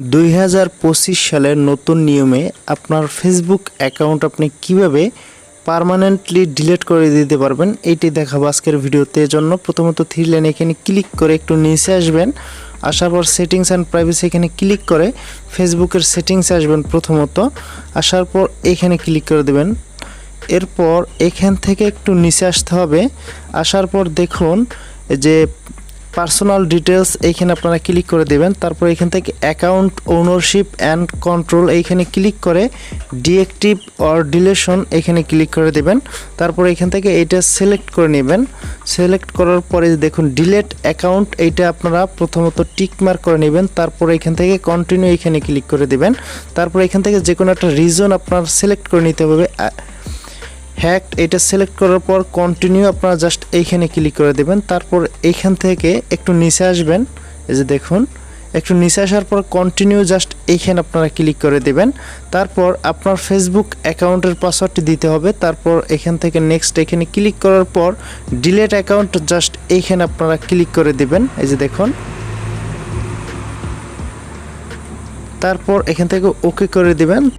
দুই হাজার পঁচিশ সালের নতুন নিয়মে আপনার ফেসবুক অ্যাকাউন্ট আপনি কীভাবে পার্মানেন্টলি ডিলিট করে দিতে পারবেন এইটি দেখাবো আজকের ভিডিওতে। জন্য প্রথমত থ্রি লাইন এখানে ক্লিক করে একটু নিচে আসবেন, আসার পর সেটিংস অ্যান্ড প্রাইভেসি এখানে ক্লিক করে ফেসবুকের সেটিংসে আসবেন প্রথমত, আসার পর এখানে ক্লিক করে দেবেন। এরপর এখান থেকে একটু নিচে আসতে হবে, আসার পর দেখুন যে পার্সোনাল ডিটেলস এইখানে আপনারা ক্লিক করে দেবেন। তারপর এখান থেকে অ্যাকাউন্ট ওনারশিপ অ্যান্ড কন্ট্রোল এইখানে ক্লিক করে ডিএক্টিভ অর ডিলেশন এখানে ক্লিক করে দেবেন। তারপর এখান থেকে এইটা সিলেক্ট করে নেবেন। সিলেক্ট করার পরে দেখুন ডিলেট অ্যাকাউন্ট এইটা আপনারা প্রথমত টিকমার্ক করে নেবেন। তারপর এখান থেকে কন্টিনিউ এখানে ক্লিক করে দেবেন। তারপর এখান থেকে যে কোনো একটা রিজন আপনার সিলেক্ট করে নিতে হবে। আ- হ্যাক এটা সিলেক্ট করার পর কন্টিনিউ আপনারা জাস্ট এইখানে ক্লিক করে দেবেন। তারপর এইখান থেকে একটু নিচে আসবেন। এই যে দেখুন, একটু নিচে আসার পর কন্টিনিউ জাস্ট এইখানে আপনারা ক্লিক করে দেবেন। তারপর আপনার ফেসবুক অ্যাকাউন্টের পাসওয়ার্ডটি দিতে হবে। তারপর এখান থেকে নেক্সট এখানে ক্লিক করার পর ডিলেট অ্যাকাউন্ট জাস্ট এইখানে আপনারা ক্লিক করে দেবেন। এই যে দেখুন। তারপর এখান থেকে ওকে করে দিবেন।